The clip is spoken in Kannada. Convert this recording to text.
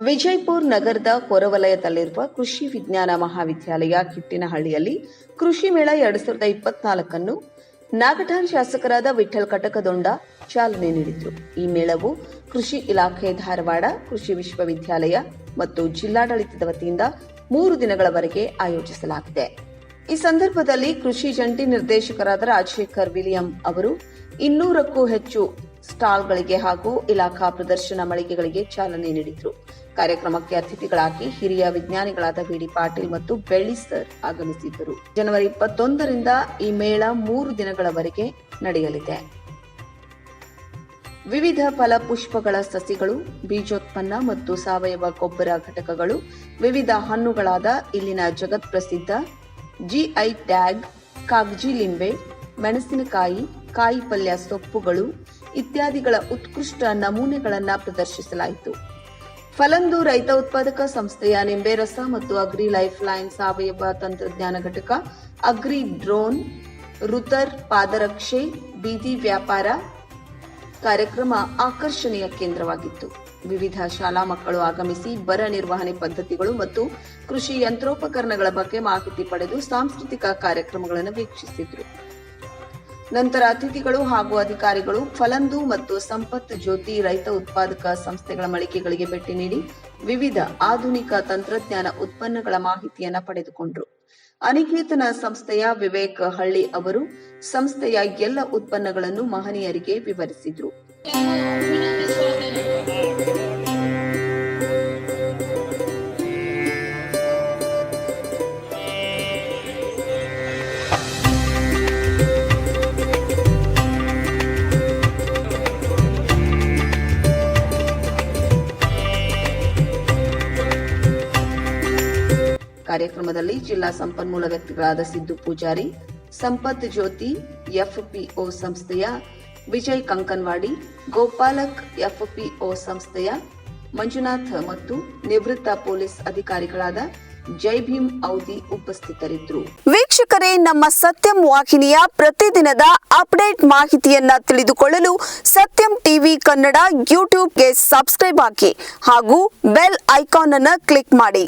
ವಿಜಯಪುರ ನಗರದ ಹೊರವಲಯದಲ್ಲಿರುವ ಕೃಷಿ ವಿಜ್ಞಾನ ಮಹಾವಿದ್ಯಾಲಯ ಕಿಟ್ಟಿನಹಳ್ಳಿಯಲ್ಲಿ ಕೃಷಿ ಮೇಳ ಎರಡ್ ಸಾವಿರದ ಇಪ್ಪತ್ನಾಲ್ಕನ್ನು ನಾಗಠಾಣ್ ಶಾಸಕರಾದ ವಿಠಲ್ ಕಟಕದೊಂಡ ಚಾಲನೆ ನೀಡಿದರು. ಈ ಮೇಳವು ಕೃಷಿ ಇಲಾಖೆ ಧಾರವಾಡ, ಕೃಷಿ ವಿಶ್ವವಿದ್ಯಾಲಯ ಮತ್ತು ಜಿಲ್ಲಾಡಳಿತದ ವತಿಯಿಂದ ಮೂರು ದಿನಗಳವರೆಗೆ ಆಯೋಜಿಸಲಾಗಿದೆ. ಈ ಸಂದರ್ಭದಲ್ಲಿ ಕೃಷಿ ಜಂಟಿ ನಿರ್ದೇಶಕರಾದ ರಾಜಶೇಖರ್ ವಿಲಿಯಂ ಅವರು ಇನ್ನೂರಕ್ಕೂ ಹೆಚ್ಚು ಸ್ಟಾಲ್ಗಳಿಗೆ ಹಾಗೂ ಇಲಾಖಾ ಪ್ರದರ್ಶನ ಮಳಿಗೆಗಳಿಗೆ ಚಾಲನೆ ನೀಡಿದರು. ಕಾರ್ಯಕ್ರಮಕ್ಕೆ ಅತಿಥಿಗಳಾಗಿ ಹಿರಿಯ ವಿಜ್ಞಾನಿಗಳಾದ ಬಿಡಿ ಪಾಟೀಲ್ ಮತ್ತು ಬೆಳ್ಳಿ ಸರ್ ಆಗಮಿಸಿದ್ದರು. ಜನವರಿ ಇಪ್ಪತ್ತೊಂದರಿಂದ ಈ ಮೇಳ ಮೂರು ದಿನಗಳವರೆಗೆ ನಡೆಯಲಿದೆ. ವಿವಿಧ ಫಲಪುಷ್ಪಗಳ ಸಸಿಗಳು, ಬೀಜೋತ್ಪನ್ನ ಮತ್ತು ಸಾವಯವ ಗೊಬ್ಬರ ಘಟಕಗಳು, ವಿವಿಧ ಹಣ್ಣುಗಳಾದ ಇಲ್ಲಿನ ಜಗತ್ ಪ್ರಸಿದ್ಧ ಜಿಐ ಟ್ಯಾಗ್, ಕಾಗಜಿ ಲಿಂಬೆ, ಮೆಣಸಿನಕಾಯಿ ಕಾಯಿ ಪಲ್ಯ ಸೊಪ್ಪುಗಳು ಇತ್ಯಾದಿಗಳ ಉತ್ಕೃಷ್ಟ ನಮೂನೆಗಳನ್ನು ಪ್ರದರ್ಶಿಸಲಾಯಿತು. ಫಲಂದು ರೈತ ಉತ್ಪಾದಕ ಸಂಸ್ಥೆಯ ನಿಂಬೆ ರಸ ಮತ್ತು ಅಗ್ರಿ ಲೈಫ್ ಲೈನ್ ಸಾವಯವ ತಂತ್ರಜ್ಞಾನ ಘಟಕ, ಅಗ್ರಿ ಡ್ರೋನ್, ರುತರ್ ಪಾದರಕ್ಷೆ, ಬೀದಿ ವ್ಯಾಪಾರ ಕಾರ್ಯಕ್ರಮ ಆಕರ್ಷಣೆಯ ಕೇಂದ್ರವಾಗಿತ್ತು. ವಿವಿಧ ಶಾಲಾ ಮಕ್ಕಳು ಆಗಮಿಸಿ ಬರ ನಿರ್ವಹಣೆ ಪದ್ಧತಿಗಳು ಮತ್ತು ಕೃಷಿ ಯಂತ್ರೋಪಕರಣಗಳ ಬಗ್ಗೆ ಮಾಹಿತಿ ಪಡೆದು ಸಾಂಸ್ಕೃತಿಕ ಕಾರ್ಯಕ್ರಮಗಳನ್ನು ವೀಕ್ಷಿಸಿದ್ರು. ನಂತರ ಅತಿಥಿಗಳು ಹಾಗೂ ಅಧಿಕಾರಿಗಳು ಫಲಂದು ಮತ್ತು ಸಂಪತ್ ಜ್ಯೋತಿ ರೈತ ಉತ್ಪಾದಕ ಸಂಸ್ಥೆಗಳ ಮಳಿಗೆಗಳಿಗೆ ಭೇಟಿ ನೀಡಿ ವಿವಿಧ ಆಧುನಿಕ ತಂತ್ರಜ್ಞಾನ ಉತ್ಪನ್ನಗಳ ಮಾಹಿತಿಯನ್ನು ಪಡೆದುಕೊಂಡರು. ಅನಿಕೇತನ ಸಂಸ್ಥೆಯ ವಿವೇಕ್ ಹಳ್ಳಿ ಅವರು ಸಂಸ್ಥೆಯ ಎಲ್ಲ ಉತ್ಪನ್ನಗಳನ್ನು ಮಹನೀಯರಿಗೆ ವಿವರಿಸಿದ್ರು. ಕಾರ್ಯಕ್ರಮದಲ್ಲಿ ಜಿಲ್ಲಾ ಸಂಪನ್ಮೂಲ ವ್ಯಕ್ತಿಗಳಾದ ಸಿದ್ದು ಪೂಜಾರಿ, ಸಂಪತ್ ಜ್ಯೋತಿ, ಎಫ್ಪಿಒ ಸಂಸ್ಥೆಯ ವಿಜಯ್ ಕಂಕನ್ವಾಡಿ, ಗೋಪಾಲಕ್ ಎಫ್ಪಿಒ ಸಂಸ್ಥೆಯ ಮಂಜುನಾಥ್ ಮತ್ತು ನಿವೃತ್ತ ಪೊಲೀಸ್ ಅಧಿಕಾರಿಗಳಾದ ಜೈ ಭೀಮ್ ಔದಿ ಉಪಸ್ಥಿತರಿದ್ದರು. ವೀಕ್ಷಕರೇ, ನಮ್ಮ ಸತ್ಯಂ ವಾಹಿನಿಯ ಪ್ರತಿದಿನದ ಅಪ್ಡೇಟ್ ಮಾಹಿತಿಯನ್ನ ತಿಳಿದುಕೊಳ್ಳಲು ಸತ್ಯಂ ಟಿವಿ ಕನ್ನಡ ಯೂಟ್ಯೂಬ್ಗೆ ಸಬ್ಸ್ಕ್ರೈಬ್ ಹಾಕಿ ಹಾಗೂ ಬೆಲ್ ಐಕಾನ್ ಅನ್ನು ಕ್ಲಿಕ್ ಮಾಡಿ.